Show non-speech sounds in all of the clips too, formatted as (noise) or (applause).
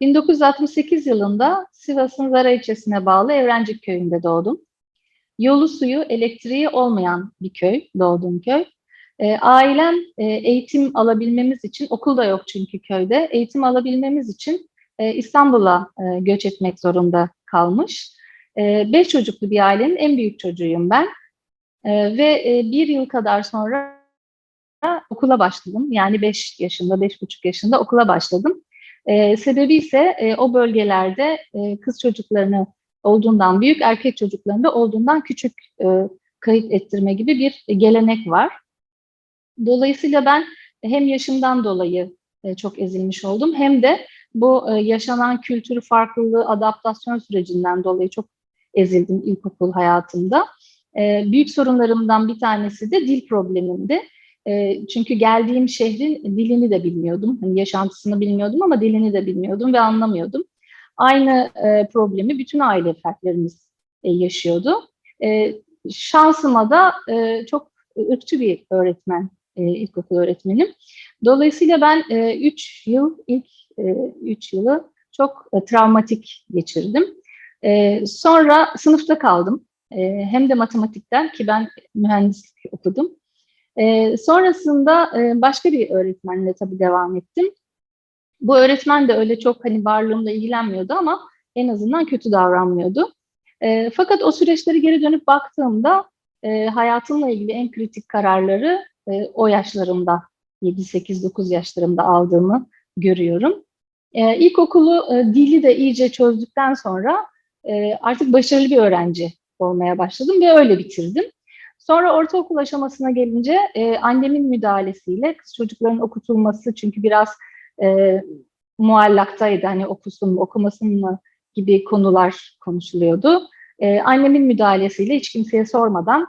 1968 yılında Sivas'ın Zara ilçesine bağlı Evrencik köyünde doğdum. Yolu suyu, elektriği olmayan bir köy, doğduğum köy. E, ailem e, eğitim alabilmemiz için, okul da yok çünkü köyde, eğitim alabilmemiz için e, İstanbul'a e, göç etmek zorunda kalmış. E, beş çocuklu bir ailenin en büyük çocuğuyum ben. E, ve e, bir yıl kadar sonra okula başladım. Yani beş yaşında, beş buçuk yaşında okula başladım. E, sebebi ise e, o bölgelerde e, kız çocuklarını olduğundan büyük, erkek çocuklarında olduğundan küçük e, kayıt ettirme gibi bir gelenek var. Dolayısıyla ben hem yaşımdan dolayı e, çok ezilmiş oldum hem de bu e, yaşanan kültür farklılığı, adaptasyon sürecinden dolayı çok ezildim ilkokul hayatımda. E, büyük sorunlarımdan bir tanesi de dil problemimdi. E, çünkü geldiğim şehrin dilini de bilmiyordum. Hani yaşantısını bilmiyordum ama dilini de bilmiyordum ve anlamıyordum. Aynı e, problemi bütün aile fertlerimiz e, yaşıyordu. E, şansıma da e, çok ırkçı bir öğretmen, e, ilkokul öğretmenim. Dolayısıyla ben 3 e, yıl, ilk 3 e, yılı çok e, travmatik geçirdim. E, sonra sınıfta kaldım. E, hem de matematikten ki ben mühendislik okudum. E, sonrasında e, başka bir öğretmenle tabii devam ettim. Bu öğretmen de öyle çok hani varlığımla ilgilenmiyordu ama en azından kötü davranmıyordu. E, fakat o süreçleri geri dönüp baktığımda e, hayatımla ilgili en kritik kararları e, o yaşlarımda 7-8-9 yaşlarımda aldığımı görüyorum. E, ilkokulu e, dili de iyice çözdükten sonra e, artık başarılı bir öğrenci olmaya başladım ve öyle bitirdim. Sonra ortaokul aşamasına gelince e, annemin müdahalesiyle kız çocukların okutulması çünkü biraz e, muallaktaydı hani okusun mu okumasın mı gibi konular konuşuluyordu. E, annemin müdahalesiyle hiç kimseye sormadan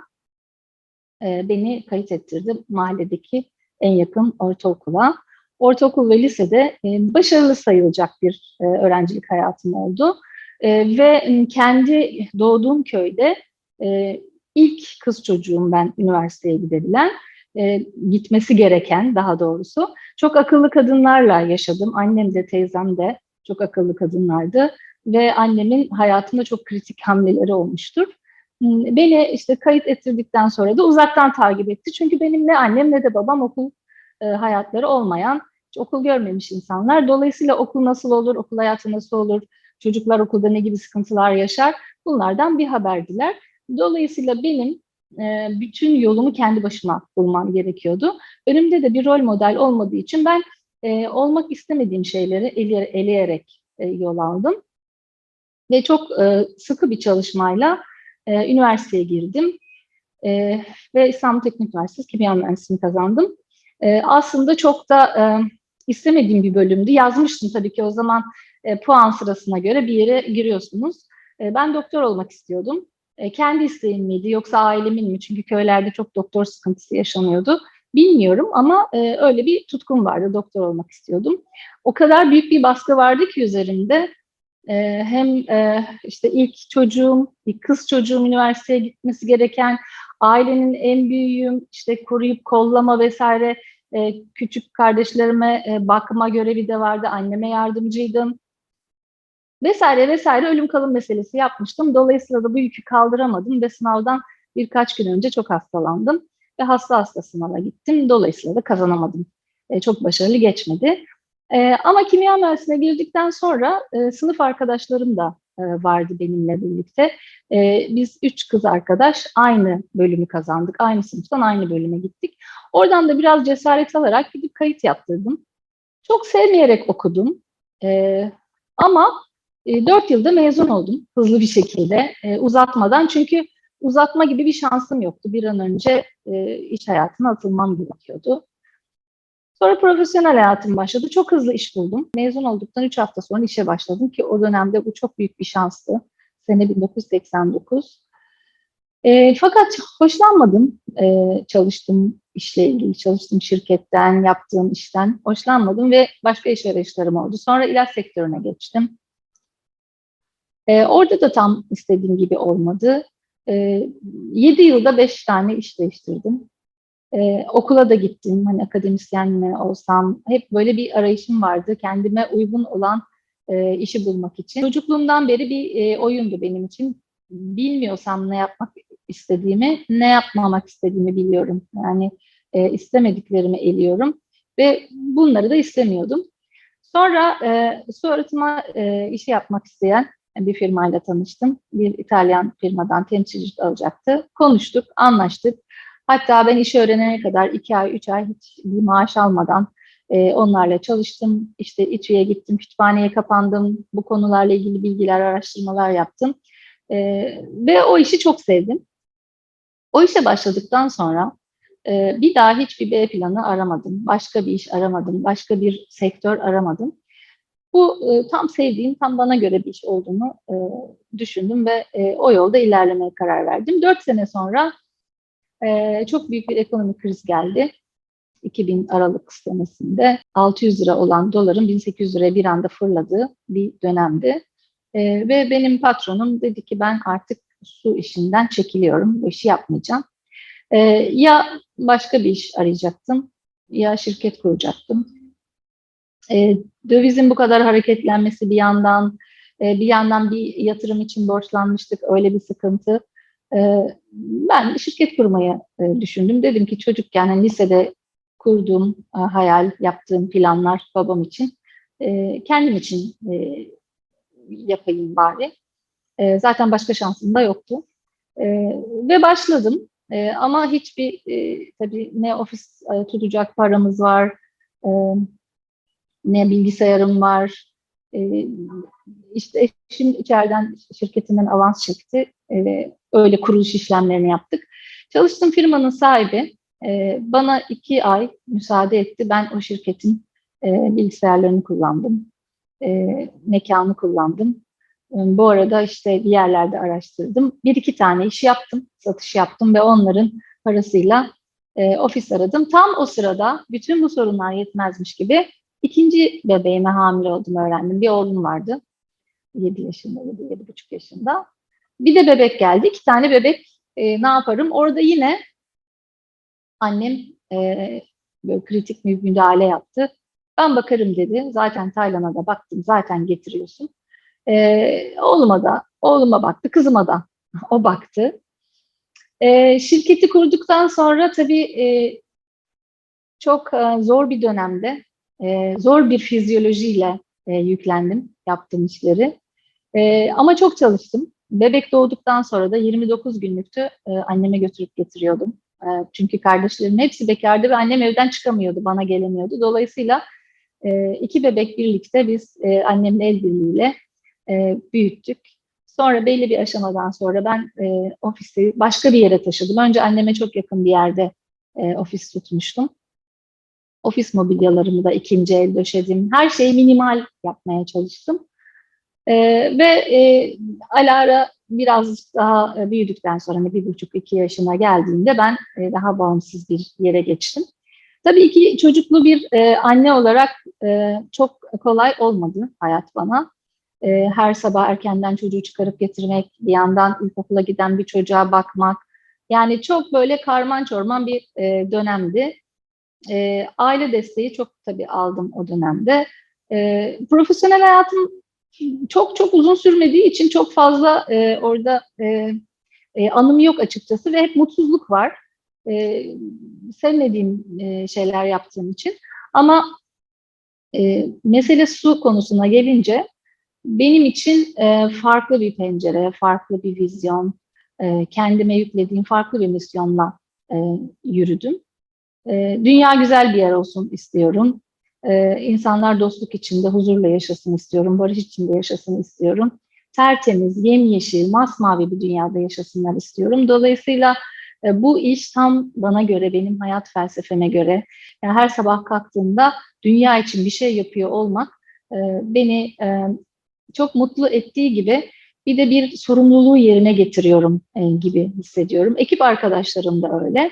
e, beni kayıt ettirdi mahalledeki en yakın ortaokula. Ortaokul ve lisede e, başarılı sayılacak bir e, öğrencilik hayatım oldu. E, ve kendi doğduğum köyde e, ilk kız çocuğum ben üniversiteye gidebilen, e, gitmesi gereken daha doğrusu. Çok akıllı kadınlarla yaşadım. Annem de teyzem de çok akıllı kadınlardı ve annemin hayatında çok kritik hamleleri olmuştur. Hmm, beni işte kayıt ettirdikten sonra da uzaktan takip etti. Çünkü benim ne annem ne de babam okul e, hayatları olmayan, okul görmemiş insanlar. Dolayısıyla okul nasıl olur, okul hayatı nasıl olur, çocuklar okulda ne gibi sıkıntılar yaşar bunlardan bir haberdiler. Dolayısıyla benim e, bütün yolumu kendi başıma bulmam gerekiyordu. Önümde de bir rol model olmadığı için ben e, olmak istemediğim şeyleri ele, eleyerek e, yol aldım. Ve çok sıkı bir çalışmayla üniversiteye girdim. Ve İstanbul Teknik Üniversitesi Kimya Mühendisliğini kazandım. Aslında çok da istemediğim bir bölümdü. Yazmıştım tabii ki o zaman puan sırasına göre bir yere giriyorsunuz. Ben doktor olmak istiyordum. E, kendi isteğim miydi yoksa ailemin mi? Çünkü köylerde çok doktor sıkıntısı yaşanıyordu. Bilmiyorum ama e, öyle bir tutkum vardı. Doktor olmak istiyordum. O kadar büyük bir baskı vardı ki üzerimde. E, hem işte ilk çocuğum, bir kız çocuğum üniversiteye gitmesi gereken, ailenin en büyüğüm, işte koruyup kollama vesaire küçük kardeşlerime bakma görevi de vardı. Anneme yardımcıydım vesaire vesaire ölüm kalım meselesi yapmıştım. Dolayısıyla da bu yükü kaldıramadım ve sınavdan birkaç gün önce çok hastalandım ve hasta hasta sınava gittim. Dolayısıyla da kazanamadım. E, çok başarılı geçmedi. E, ama kimya mühendisliğine girdikten sonra e, sınıf arkadaşlarım da e, vardı benimle birlikte. E, biz üç kız arkadaş aynı bölümü kazandık. Aynı sınıftan aynı bölüme gittik. Oradan da biraz cesaret alarak gidip kayıt yaptırdım. Çok sevmeyerek okudum. E, ama e, 4 yılda mezun oldum hızlı bir şekilde e, uzatmadan. Çünkü uzatma gibi bir şansım yoktu. Bir an önce e, iş hayatına atılmam gerekiyordu. Sonra profesyonel hayatım başladı. Çok hızlı iş buldum. Mezun olduktan 3 hafta sonra işe başladım ki o dönemde bu çok büyük bir şanstı. Sene 1989. E, fakat hoşlanmadım e, çalıştığım işle ilgili, çalıştığım şirketten, yaptığım işten hoşlanmadım ve başka iş arayışlarım oldu. Sonra ilaç sektörüne geçtim. E, orada da tam istediğim gibi olmadı. E, ee, 7 yılda 5 tane iş değiştirdim. E, okula da gittim. Hani akademisyen mi olsam hep böyle bir arayışım vardı. Kendime uygun olan e, işi bulmak için. Çocukluğumdan beri bir e, oyundu benim için. Bilmiyorsam ne yapmak istediğimi, ne yapmamak istediğimi biliyorum. Yani e, istemediklerimi eliyorum ve bunları da istemiyordum. Sonra e, su arıtma e, işi yapmak isteyen bir firmayla tanıştım. Bir İtalyan firmadan temsilcilik alacaktı. Konuştuk, anlaştık. Hatta ben işi öğrenene kadar iki ay, üç ay hiç bir maaş almadan e, onlarla çalıştım. İşte İTÜ'ye gittim, kütüphaneye kapandım. Bu konularla ilgili bilgiler, araştırmalar yaptım. E, ve o işi çok sevdim. O işe başladıktan sonra e, bir daha hiçbir B planı aramadım. Başka bir iş aramadım. Başka bir sektör aramadım. Bu e, tam sevdiğim, tam bana göre bir iş olduğunu e, düşündüm ve e, o yolda ilerlemeye karar verdim. Dört sene sonra e, çok büyük bir ekonomik kriz geldi. 2000 Aralık senesinde 600 lira olan doların 1800 liraya bir anda fırladığı bir dönemdi. E, ve benim patronum dedi ki ben artık su işinden çekiliyorum, bu işi yapmayacağım. E, ya başka bir iş arayacaktım ya şirket kuracaktım. E, dövizin bu kadar hareketlenmesi bir yandan, e, bir yandan bir yatırım için borçlanmıştık, öyle bir sıkıntı. E, ben şirket kurmayı e, düşündüm. Dedim ki çocukken hani lisede kurduğum e, hayal, yaptığım planlar babam için, e, kendim için e, yapayım bari. E, zaten başka şansım da yoktu. E, ve başladım. E, ama hiçbir e, tabii ne ofis e, tutacak paramız var, e, ne bilgisayarım var. E, işte eşim içeriden şirketinden avans çekti. E, öyle kuruluş işlemlerini yaptık. Çalıştığım firmanın sahibi e, bana iki ay müsaade etti. Ben o şirketin e, bilgisayarlarını kullandım. E, mekanı kullandım. E, bu arada işte bir yerlerde araştırdım. Bir iki tane iş yaptım, satış yaptım ve onların parasıyla e, ofis aradım. Tam o sırada bütün bu sorunlar yetmezmiş gibi ikinci bebeğime hamile oldum öğrendim. Bir oğlum vardı. 7 yaşında, 7, 7,5 yaşında. Bir de bebek geldi. İki tane bebek e, ne yaparım? Orada yine annem e, böyle kritik bir müdahale yaptı. Ben bakarım dedi. Zaten Taylan'a da baktım. Zaten getiriyorsun. E, oğluma da, oğluma baktı. Kızıma da (laughs) o baktı. E, şirketi kurduktan sonra tabii e, çok e, zor bir dönemde, e, zor bir fizyolojiyle e, yüklendim yaptığım işleri. E, ama çok çalıştım. Bebek doğduktan sonra da 29 günlüktü e, anneme götürüp getiriyordum. E, çünkü kardeşlerim hepsi bekardı ve annem evden çıkamıyordu, bana gelemiyordu. Dolayısıyla e, iki bebek birlikte biz e, annemle el birliğiyle e, büyüttük. Sonra belli bir aşamadan sonra ben e, ofisi başka bir yere taşıdım. Önce anneme çok yakın bir yerde e, ofis tutmuştum. Ofis mobilyalarımı da ikinci el döşedim. Her şeyi minimal yapmaya çalıştım. E, ve e, Alara biraz daha e, büyüdükten sonra hani bir buçuk iki yaşına geldiğinde ben e, daha bağımsız bir yere geçtim. Tabii ki çocuklu bir e, anne olarak e, çok kolay olmadı hayat bana. E, her sabah erkenden çocuğu çıkarıp getirmek, bir yandan ilkokula giden bir çocuğa bakmak. Yani çok böyle karman çorman bir e, dönemdi. E, aile desteği çok tabii aldım o dönemde. E, profesyonel hayatım çok çok uzun sürmediği için çok fazla e, orada e, e, anım yok açıkçası ve hep mutsuzluk var. E, sevmediğim e, şeyler yaptığım için. Ama e, mesele su konusuna gelince benim için e, farklı bir pencere, farklı bir vizyon, e, kendime yüklediğim farklı bir misyonla e, yürüdüm. E, dünya güzel bir yer olsun istiyorum. E, insanlar dostluk içinde huzurla yaşasın istiyorum, barış içinde yaşasın istiyorum. Tertemiz, yemyeşil, masmavi bir dünyada yaşasınlar istiyorum. Dolayısıyla e, bu iş tam bana göre, benim hayat felsefeme göre. Yani her sabah kalktığımda dünya için bir şey yapıyor olmak e, beni e, çok mutlu ettiği gibi bir de bir sorumluluğu yerine getiriyorum gibi hissediyorum. Ekip arkadaşlarım da öyle.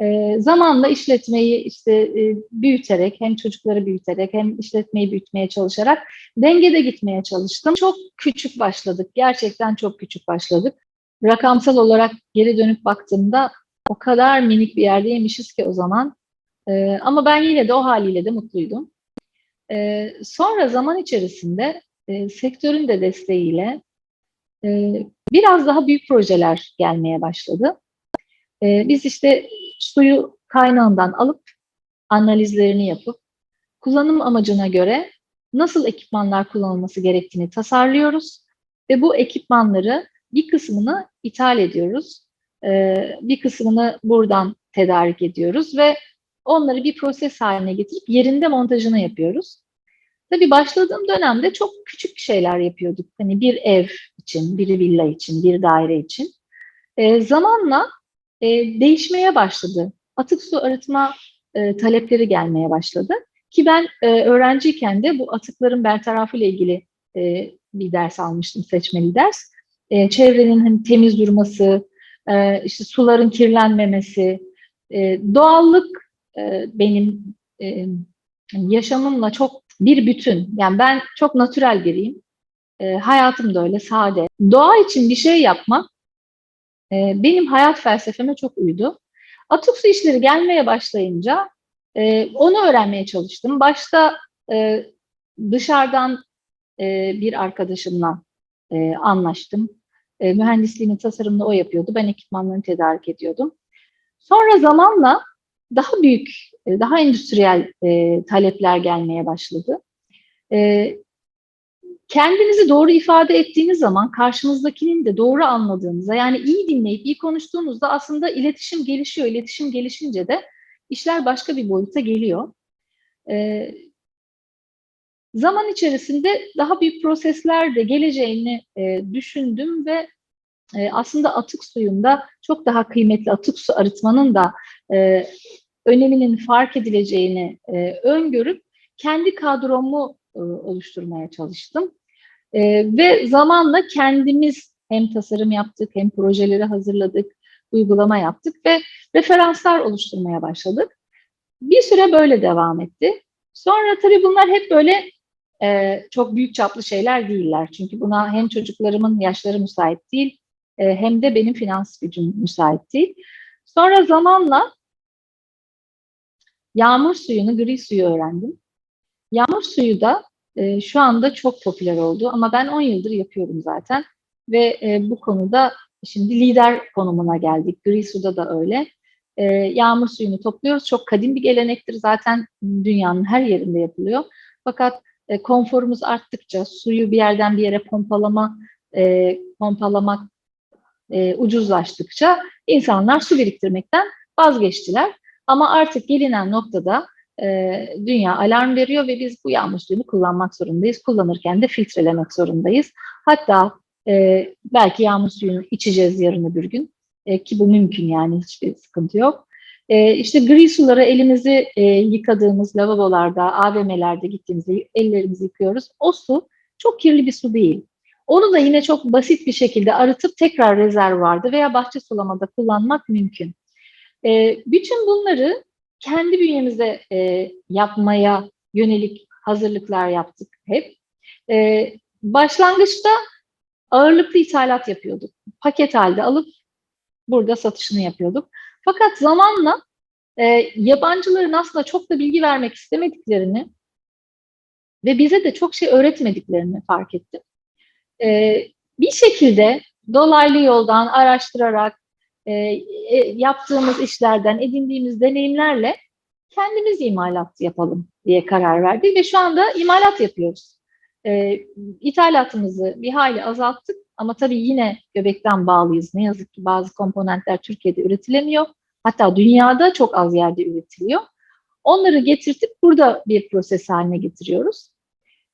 E, zamanla işletmeyi işte e, büyüterek hem çocukları büyüterek hem işletmeyi büyütmeye çalışarak dengede gitmeye çalıştım. Çok küçük başladık. Gerçekten çok küçük başladık. Rakamsal olarak geri dönüp baktığımda o kadar minik bir yerdeymişiz ki o zaman. E, ama ben yine de o haliyle de mutluydum. E, sonra zaman içerisinde e, sektörün de desteğiyle e, biraz daha büyük projeler gelmeye başladı. Biz işte suyu kaynağından alıp analizlerini yapıp kullanım amacına göre nasıl ekipmanlar kullanılması gerektiğini tasarlıyoruz ve bu ekipmanları bir kısmını ithal ediyoruz, ee, bir kısmını buradan tedarik ediyoruz ve onları bir proses haline getirip yerinde montajını yapıyoruz. Tabii başladığım dönemde çok küçük şeyler yapıyorduk. Hani bir ev için, bir villa için, bir daire için. E, zamanla e, değişmeye başladı. Atık su arıtma e, talepleri gelmeye başladı. Ki ben e, öğrenciyken de bu atıkların bertarafı ile ilgili e, bir ders almıştım, seçmeli ders. E, çevrenin hani, temiz durması, e, işte suların kirlenmemesi, e, doğallık e, benim e, yaşamımla çok bir bütün. Yani ben çok natürel biriyim. E, hayatım da öyle, sade. Doğa için bir şey yapmak e, benim hayat felsefeme çok uydu. Atık su işleri gelmeye başlayınca e, onu öğrenmeye çalıştım. Başta e, dışarıdan e, bir arkadaşımla e, anlaştım. E, mühendisliğini, tasarımını o yapıyordu. Ben ekipmanlarını tedarik ediyordum. Sonra zamanla daha büyük, e, daha endüstriyel e, talepler gelmeye başladı. E, kendinizi doğru ifade ettiğiniz zaman karşınızdakinin de doğru anladığınızda yani iyi dinleyip iyi konuştuğunuzda aslında iletişim gelişiyor. İletişim gelişince de işler başka bir boyuta geliyor. Ee, zaman içerisinde daha büyük prosesler de geleceğini e, düşündüm ve e, aslında atık suyunda çok daha kıymetli atık su arıtmanın da e, öneminin fark edileceğini e, öngörüp kendi kadromu e, oluşturmaya çalıştım. E, ve zamanla kendimiz hem tasarım yaptık hem projeleri hazırladık, uygulama yaptık ve referanslar oluşturmaya başladık. Bir süre böyle devam etti. Sonra tabii bunlar hep böyle e, çok büyük çaplı şeyler değiller. Çünkü buna hem çocuklarımın yaşları müsait değil e, hem de benim finans gücüm müsait değil. Sonra zamanla yağmur suyunu, gri suyu öğrendim. Yağmur suyu da e, şu anda çok popüler oldu ama ben 10 yıldır yapıyorum zaten ve e, bu konuda şimdi lider konumuna geldik. Gri da öyle. E, yağmur suyunu topluyoruz. Çok kadim bir gelenektir zaten dünyanın her yerinde yapılıyor. Fakat e, konforumuz arttıkça suyu bir yerden bir yere pompalama e, pompalamak e, ucuzlaştıkça insanlar su biriktirmekten vazgeçtiler. Ama artık gelinen noktada e, dünya alarm veriyor ve biz bu yağmur suyunu kullanmak zorundayız. Kullanırken de filtrelemek zorundayız. Hatta e, belki yağmur suyunu içeceğiz yarın öbür gün e, ki bu mümkün yani hiçbir sıkıntı yok. E, işte gri suları elimizi e, yıkadığımız lavabolarda, AVM'lerde gittiğimizde ellerimizi yıkıyoruz. O su çok kirli bir su değil. Onu da yine çok basit bir şekilde arıtıp tekrar rezervuarda veya bahçe sulamada kullanmak mümkün. E, bütün bunları kendi bünyemizde e, yapmaya yönelik hazırlıklar yaptık hep. E, başlangıçta ağırlıklı ithalat yapıyorduk. Paket halde alıp burada satışını yapıyorduk. Fakat zamanla e, yabancıların aslında çok da bilgi vermek istemediklerini ve bize de çok şey öğretmediklerini fark ettim. E, bir şekilde dolaylı yoldan araştırarak e, e, yaptığımız işlerden edindiğimiz deneyimlerle kendimiz imalat yapalım diye karar verdik ve şu anda imalat yapıyoruz. E, ithalatımızı bir hayli azalttık ama tabii yine göbekten bağlıyız. Ne yazık ki bazı komponentler Türkiye'de üretilemiyor. Hatta dünyada çok az yerde üretiliyor. Onları getirtip burada bir proses haline getiriyoruz.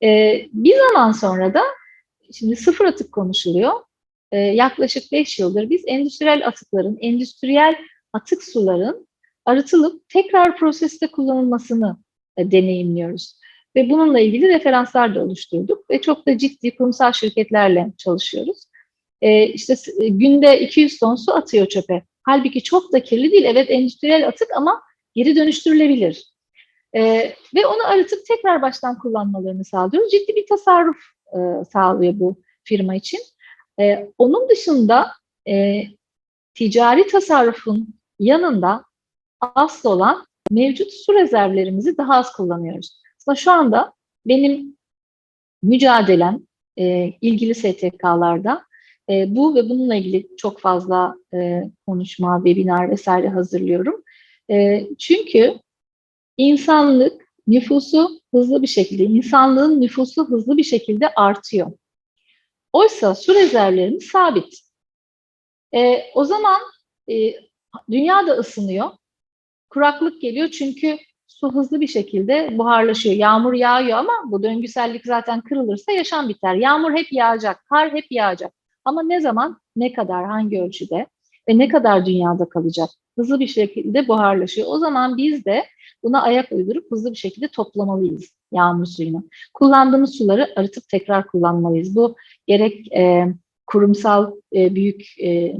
E, bir zaman sonra da şimdi sıfır atık konuşuluyor. E, yaklaşık 5 yıldır biz endüstriyel atıkların, endüstriyel atık suların arıtılıp tekrar proseste kullanılmasını e, deneyimliyoruz. Ve bununla ilgili referanslar da oluşturduk ve çok da ciddi kurumsal şirketlerle çalışıyoruz. E, işte e, günde 200 ton su atıyor çöpe. Halbuki çok da kirli değil. Evet endüstriyel atık ama geri dönüştürülebilir. E, ve onu arıtıp tekrar baştan kullanmalarını sağlıyoruz. Ciddi bir tasarruf e, sağlıyor bu firma için. E, onun dışında e, ticari tasarrufun yanında asıl olan mevcut su rezervlerimizi daha az kullanıyoruz. Aslında şu anda benim mücadelem e, ilgili STK'larda e, bu ve bununla ilgili çok fazla e, konuşma, webinar vesaire hazırlıyorum. E, çünkü insanlık nüfusu hızlı bir şekilde, insanlığın nüfusu hızlı bir şekilde artıyor. Oysa su rezervlerimiz sabit. E, o zaman e, dünya da ısınıyor. Kuraklık geliyor çünkü su hızlı bir şekilde buharlaşıyor. Yağmur yağıyor ama bu döngüsellik zaten kırılırsa yaşam biter. Yağmur hep yağacak, kar hep yağacak. Ama ne zaman, ne kadar, hangi ölçüde ve ne kadar dünyada kalacak? Hızlı bir şekilde buharlaşıyor. O zaman biz de buna ayak uydurup hızlı bir şekilde toplamalıyız yağmur suyunu. Kullandığımız suları arıtıp tekrar kullanmalıyız. Bu gerek e, kurumsal e, büyük e,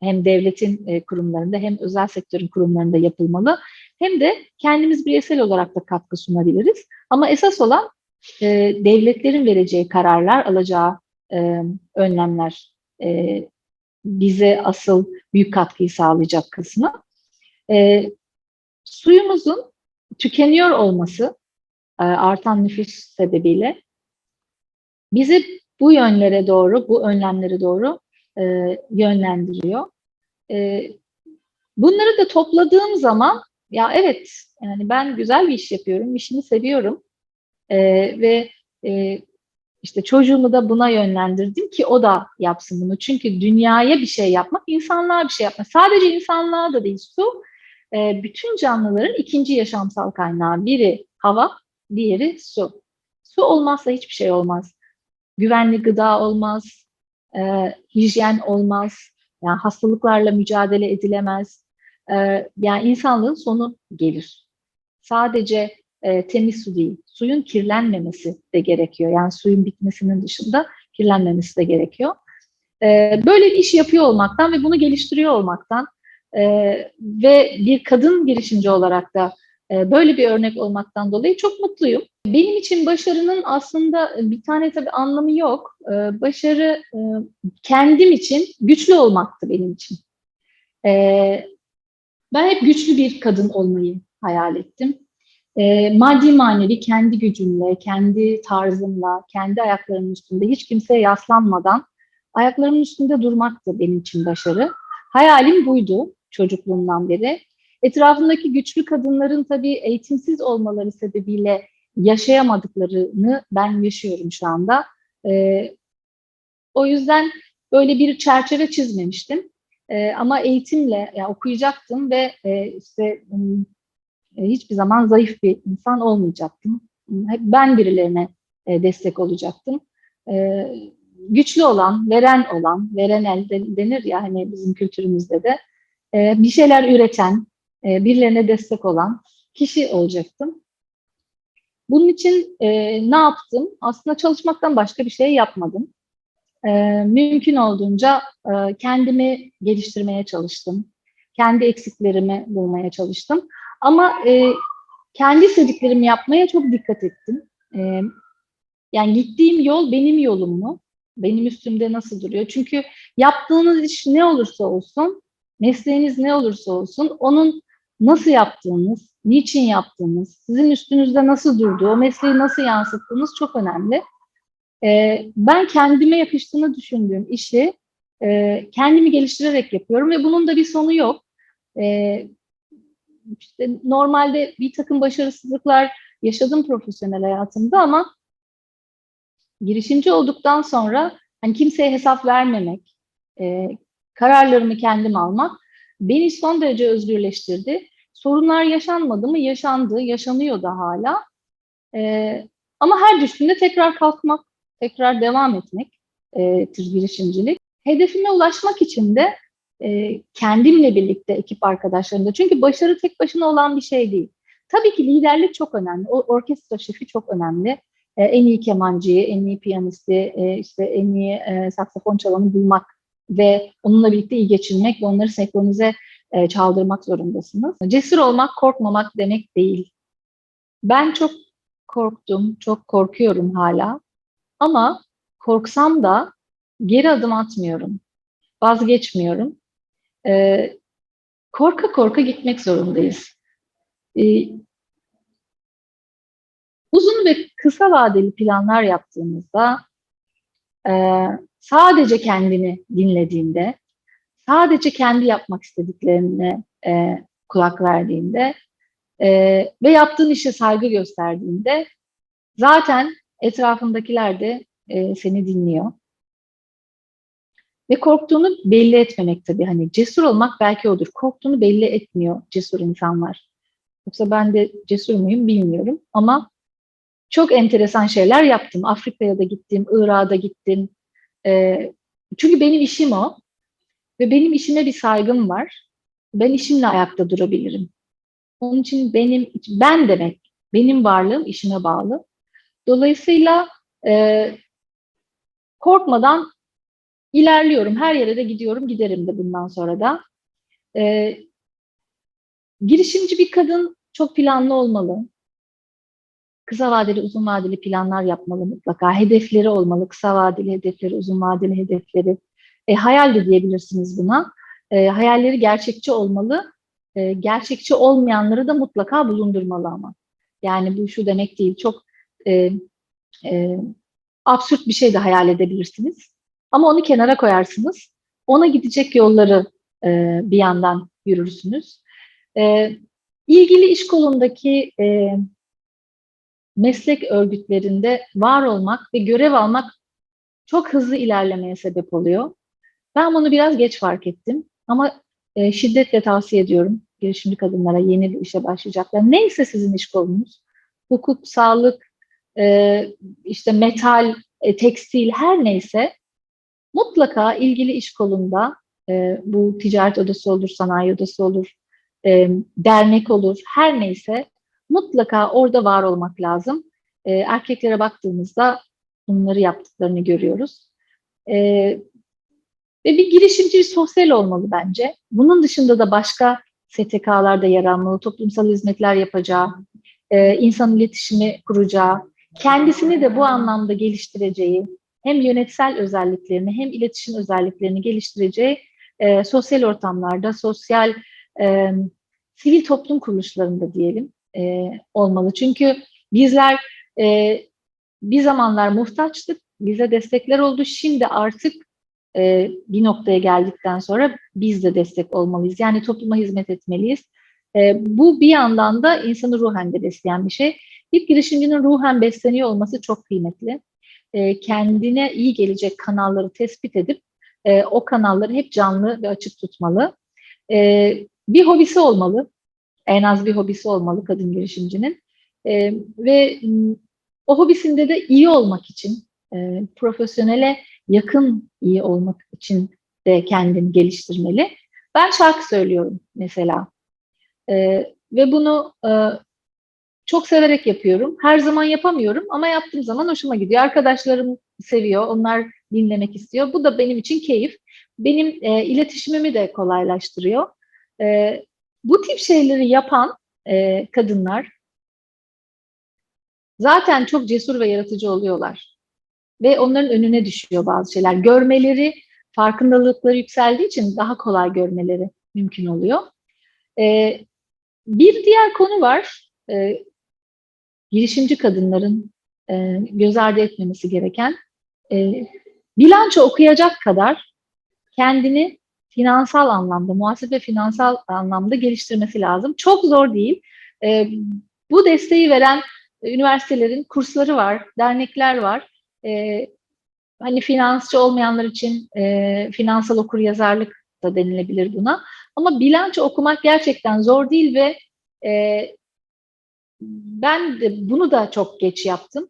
hem devletin e, kurumlarında hem özel sektörün kurumlarında yapılmalı. Hem de kendimiz bireysel olarak da katkı sunabiliriz. Ama esas olan e, devletlerin vereceği kararlar, alacağı e, önlemler e, bize asıl büyük katkıyı sağlayacak kısmı. E, suyumuzun tükeniyor olması e, artan nüfus sebebiyle bizi bu yönlere doğru, bu önlemlere doğru e, yönlendiriyor. E, bunları da topladığım zaman ya evet yani ben güzel bir iş yapıyorum, işimi seviyorum e, ve e, işte çocuğumu da buna yönlendirdim ki o da yapsın bunu. Çünkü dünyaya bir şey yapmak, insanlığa bir şey yapmak. Sadece insanlığa da değil su, e, bütün canlıların ikinci yaşamsal kaynağı. Biri hava, diğeri su. Su olmazsa hiçbir şey olmaz. Güvenli gıda olmaz, e, hijyen olmaz, yani hastalıklarla mücadele edilemez. E, yani insanlığın sonu gelir. Sadece e, temiz su değil, suyun kirlenmemesi de gerekiyor. Yani suyun bitmesinin dışında kirlenmemesi de gerekiyor. E, böyle bir iş yapıyor olmaktan ve bunu geliştiriyor olmaktan e, ve bir kadın girişimci olarak da böyle bir örnek olmaktan dolayı çok mutluyum. Benim için başarının aslında bir tane tabii anlamı yok. E, başarı e, kendim için güçlü olmaktı benim için. E, ben hep güçlü bir kadın olmayı hayal ettim e, maddi manevi kendi gücümle, kendi tarzımla, kendi ayaklarımın üstünde hiç kimseye yaslanmadan ayaklarımın üstünde durmaktı benim için başarı. Hayalim buydu çocukluğumdan beri. Etrafındaki güçlü kadınların tabii eğitimsiz olmaları sebebiyle yaşayamadıklarını ben yaşıyorum şu anda. E, o yüzden böyle bir çerçeve çizmemiştim. E, ama eğitimle yani okuyacaktım ve e, işte e, hiçbir zaman zayıf bir insan olmayacaktım. Hep ben birilerine e, destek olacaktım. E, güçlü olan, veren olan, veren el denir ya hani bizim kültürümüzde de bir şeyler üreten, birilerine destek olan kişi olacaktım. Bunun için ne yaptım? Aslında çalışmaktan başka bir şey yapmadım. mümkün olduğunca kendimi geliştirmeye çalıştım. Kendi eksiklerimi bulmaya çalıştım. Ama e, kendi istediklerimi yapmaya çok dikkat ettim. E, yani gittiğim yol benim yolum mu? Benim üstümde nasıl duruyor? Çünkü yaptığınız iş ne olursa olsun, mesleğiniz ne olursa olsun, onun nasıl yaptığınız, niçin yaptığınız, sizin üstünüzde nasıl durduğu, o mesleği nasıl yansıttığınız çok önemli. E, ben kendime yakıştığını düşündüğüm işi e, kendimi geliştirerek yapıyorum ve bunun da bir sonu yok. E, işte normalde bir takım başarısızlıklar yaşadım profesyonel hayatımda ama girişimci olduktan sonra hani kimseye hesap vermemek, e, kararlarımı kendim almak beni son derece özgürleştirdi. Sorunlar yaşanmadı mı? Yaşandı, yaşanıyor da hala. E, ama her düştüğünde tekrar kalkmak, tekrar devam etmek e, girişimcilik. Hedefime ulaşmak için de e, kendimle birlikte ekip arkadaşlarımda. Çünkü başarı tek başına olan bir şey değil. Tabii ki liderlik çok önemli. O orkestra şefi çok önemli. E, en iyi kemancıyı, en iyi piyanisti, e, işte en iyi e, saksafon çalanı bulmak ve onunla birlikte iyi geçirmek ve onları senkronize e, çaldırmak zorundasınız. Cesur olmak, korkmamak demek değil. Ben çok korktum, çok korkuyorum hala. Ama korksam da geri adım atmıyorum. Vazgeçmiyorum e, korka korka gitmek zorundayız. E, Uzun ve kısa vadeli planlar yaptığımızda e, sadece kendini dinlediğinde, sadece kendi yapmak istediklerine e, kulak verdiğinde e, ve yaptığın işe saygı gösterdiğinde zaten etrafındakiler de e, seni dinliyor. Ve korktuğunu belli etmemek tabii. Hani cesur olmak belki odur. Korktuğunu belli etmiyor cesur insanlar. Yoksa ben de cesur muyum bilmiyorum ama çok enteresan şeyler yaptım. Afrika'ya da gittim, Irak'a da gittim. E, çünkü benim işim o. Ve benim işime bir saygım var. Ben işimle ayakta durabilirim. Onun için benim, ben demek, benim varlığım işime bağlı. Dolayısıyla e, korkmadan ilerliyorum. Her yere de gidiyorum, giderim de bundan sonra da. E, girişimci bir kadın çok planlı olmalı. Kısa vadeli, uzun vadeli planlar yapmalı mutlaka. Hedefleri olmalı. Kısa vadeli hedefleri, uzun vadeli hedefleri. E, hayal de diyebilirsiniz buna. E, hayalleri gerçekçi olmalı. E, gerçekçi olmayanları da mutlaka bulundurmalı ama. Yani bu şu demek değil. Çok e, e, absürt bir şey de hayal edebilirsiniz. Ama onu kenara koyarsınız. Ona gidecek yolları e, bir yandan yürürsünüz. E, ilgili iş kolundaki e, meslek örgütlerinde var olmak ve görev almak çok hızlı ilerlemeye sebep oluyor. Ben bunu biraz geç fark ettim ama e, şiddetle tavsiye ediyorum girişimci kadınlara yeni bir işe başlayacaklar. Neyse sizin iş kolunuz, hukuk, sağlık, e, işte metal, e, tekstil her neyse mutlaka ilgili iş kolunda e, bu ticaret odası olur, sanayi odası olur, e, dernek olur, her neyse mutlaka orada var olmak lazım. E, erkeklere baktığımızda bunları yaptıklarını görüyoruz. E, ve bir girişimci sosyal olmalı bence. Bunun dışında da başka STK'larda yer almalı, toplumsal hizmetler yapacağı, e, insan iletişimi kuracağı, kendisini de bu anlamda geliştireceği, hem yönetsel özelliklerini hem iletişim özelliklerini geliştireceği e, sosyal ortamlarda, sosyal e, sivil toplum kuruluşlarında diyelim e, olmalı. Çünkü bizler e, bir zamanlar muhtaçtık, bize destekler oldu. Şimdi artık e, bir noktaya geldikten sonra biz de destek olmalıyız. Yani topluma hizmet etmeliyiz. E, bu bir yandan da insanı ruhen de besleyen bir şey. Bir girişimcinin ruhen besleniyor olması çok kıymetli. E, kendine iyi gelecek kanalları tespit edip e, o kanalları hep canlı ve açık tutmalı. E, bir hobisi olmalı. En az bir hobisi olmalı kadın girişimcinin. E, ve o hobisinde de iyi olmak için, e, profesyonele yakın iyi olmak için de kendini geliştirmeli. Ben şarkı söylüyorum mesela. E, ve bunu e, çok severek yapıyorum. Her zaman yapamıyorum ama yaptığım zaman hoşuma gidiyor. Arkadaşlarım seviyor, onlar dinlemek istiyor. Bu da benim için keyif. Benim e, iletişimimi de kolaylaştırıyor. E, bu tip şeyleri yapan e, kadınlar zaten çok cesur ve yaratıcı oluyorlar. Ve onların önüne düşüyor bazı şeyler. Görmeleri, farkındalıkları yükseldiği için daha kolay görmeleri mümkün oluyor. E, bir diğer konu var. E, girişimci kadınların e, göz ardı etmemesi gereken e, bilanço okuyacak kadar kendini finansal anlamda, muhasebe finansal anlamda geliştirmesi lazım. Çok zor değil. E, bu desteği veren üniversitelerin kursları var, dernekler var. E, hani finansçı olmayanlar için e, finansal okur yazarlık da denilebilir buna. Ama bilanço okumak gerçekten zor değil ve e, ben de bunu da çok geç yaptım.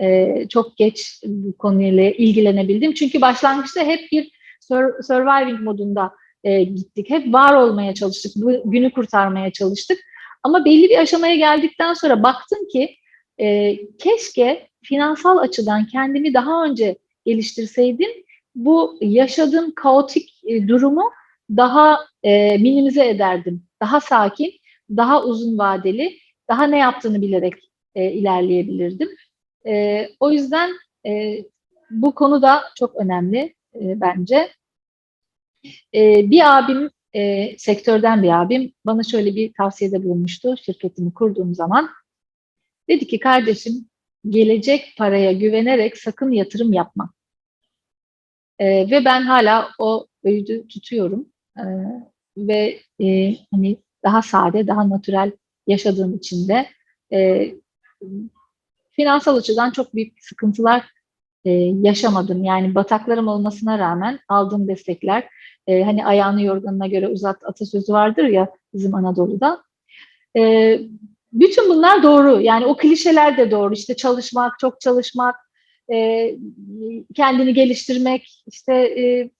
Ee, çok geç bu konuyla ilgilenebildim. Çünkü başlangıçta hep bir sur surviving modunda e, gittik. Hep var olmaya çalıştık, bu günü kurtarmaya çalıştık. Ama belli bir aşamaya geldikten sonra baktım ki e, keşke finansal açıdan kendimi daha önce geliştirseydim. Bu yaşadığım kaotik e, durumu daha e, minimize ederdim. Daha sakin, daha uzun vadeli daha ne yaptığını bilerek e, ilerleyebilirdim. E, o yüzden e, bu konu da çok önemli e, bence. E, bir abim, e, sektörden bir abim bana şöyle bir tavsiyede bulunmuştu şirketimi kurduğum zaman. Dedi ki kardeşim gelecek paraya güvenerek sakın yatırım yapma. Ee, ve ben hala o öğüdü tutuyorum. Ee, ve e, hani daha sade, daha natürel yaşadığım için de e, finansal açıdan çok büyük sıkıntılar e, yaşamadım. Yani bataklarım olmasına rağmen aldığım destekler, e, hani ayağını yorganına göre uzat atasözü vardır ya bizim Anadolu'da. E, bütün bunlar doğru. Yani o klişeler de doğru. İşte çalışmak, çok çalışmak, e, kendini geliştirmek, işte e,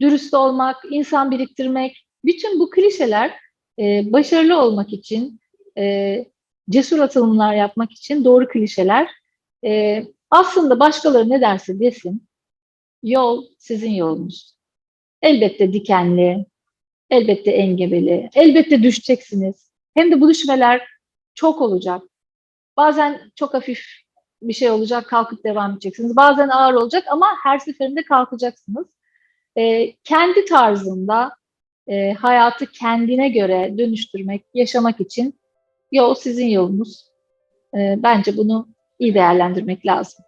dürüst olmak, insan biriktirmek. Bütün bu klişeler e, başarılı olmak için, e, cesur atılımlar yapmak için doğru klişeler. E, aslında başkaları ne derse desin, yol sizin yolunuz. Elbette dikenli, elbette engebeli, elbette düşeceksiniz. Hem de bu düşmeler çok olacak. Bazen çok hafif bir şey olacak, kalkıp devam edeceksiniz. Bazen ağır olacak ama her seferinde kalkacaksınız. E, kendi tarzında e, hayatı kendine göre dönüştürmek, yaşamak için yol sizin yolunuz. E, bence bunu iyi değerlendirmek lazım.